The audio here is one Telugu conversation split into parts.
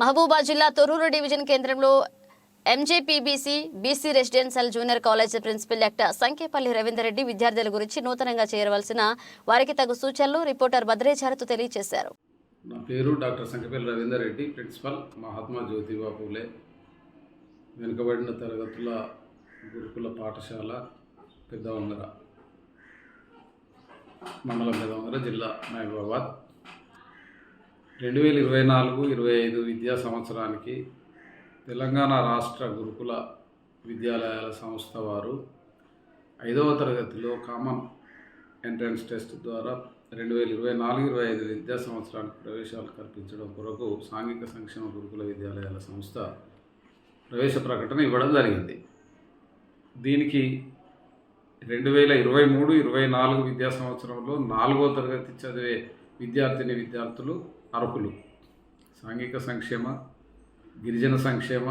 మహబూబా జిల్లా తొర్రూరు డివిజన్ కేంద్రంలో MJPBC BC residential junior college principal doctor Sankepalli Ravinder Reddy విద్యార్థుల గురించి నూతనంగా చేరవలసిన వారికి తగు సూచనలు రిపోర్టర్ భద్రేచారితో తెలియజేశారు. నా పేరు డాక్టర్ సంకేపల్లి రవీందర్రెడ్డి ప్రిన్సిపల్ మహాత్మా జ్యోతిబా పూలే. వెనుకబడిన తరగతుల గురుకుల పాఠశాల పెద్దవంగర మండలం పెద్దవంగర జిల్లా మహబూబాబాద్. రెండు వేల ఇరవై నాలుగు ఇరవై ఐదు విద్యా సంవత్సరానికి తెలంగాణ రాష్ట్ర గురుకుల విద్యాలయాల సంస్థ వారు ఐదవ తరగతిలో కామన్ ఎంట్రన్స్ టెస్ట్ ద్వారా రెండు వేల ఇరవై నాలుగు ఇరవై ఐదు విద్యా సంవత్సరానికి ప్రవేశాలు కల్పించడం కొరకు సాంఘిక సంక్షేమ గురుకుల విద్యాలయాల సంస్థ ప్రవేశ ప్రకటన ఇవ్వడం జరిగింది. దీనికి రెండు వేల ఇరవై మూడు ఇరవై నాలుగు విద్యా సంవత్సరంలో నాలుగో తరగతి చదివే విద్యార్థిని విద్యార్థులు అర్హులు. సాంఘిక సంక్షేమ గిరిజన సంక్షేమ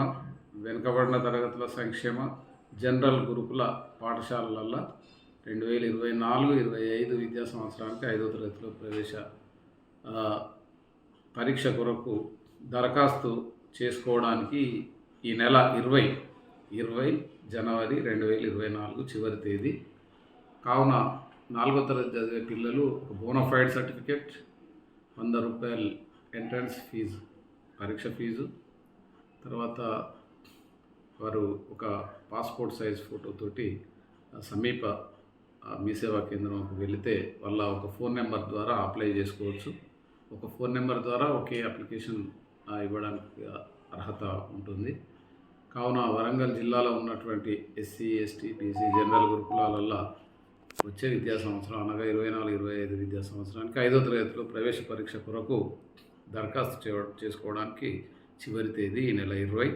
వెనుకబడిన తరగతుల సంక్షేమ జనరల్ గురుకుల పాఠశాలలలో రెండు వేల ఇరవై నాలుగు ఇరవై ఐదు విద్యా సంవత్సరానికి ఐదో తరగతిలో ప్రవేశ పరీక్ష కొరకు దరఖాస్తు చేసుకోవడానికి ఈ నెల ఇరవై ఇరవై జనవరి రెండు వేల ఇరవై నాలుగు చివరి తేదీ. కావున నాలుగో తరగతి చదివే పిల్లలు బోనోఫైడ్ బోనఫైడ్ సర్టిఫికెట్ వంద రూపాయలు ఎంట్రన్స్ ఫీజు పరీక్ష ఫీజు తర్వాత వారు ఒక పాస్పోర్ట్ సైజ్ ఫోటోతోటి సమీప మీ సేవా కేంద్రంకు వెళితే వాళ్ళ ఒక ఫోన్ నెంబర్ ద్వారా అప్లై చేసుకోవచ్చు. ఒక ఫోన్ నెంబర్ ద్వారా ఒకే అప్లికేషన్ ఇవ్వడానికి అర్హత ఉంటుంది. కావున వరంగల్ జిల్లాలో ఉన్నటువంటి ఎస్సీ ఎస్టీ బీసీ జనరల్ గ్రూపులలో వచ్చే విద్యా సంవత్సరం అనగా ఇరవై నాలుగు ఇరవై ఐదు విద్యా సంవత్సరానికి ఐదో తరగతిలో ప్రవేశ పరీక్ష కొరకు దరఖాస్తు చేయ- చేసుకోవడానికి చివరి తేదీ ఈ నెల ఇరవై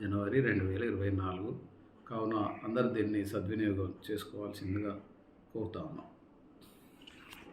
జనవరి రెండు వేల ఇరవై నాలుగు. కావున అందరు దీన్ని సద్వినియోగం చేసుకోవాల్సిందిగా కోరుతా ఉన్నాం.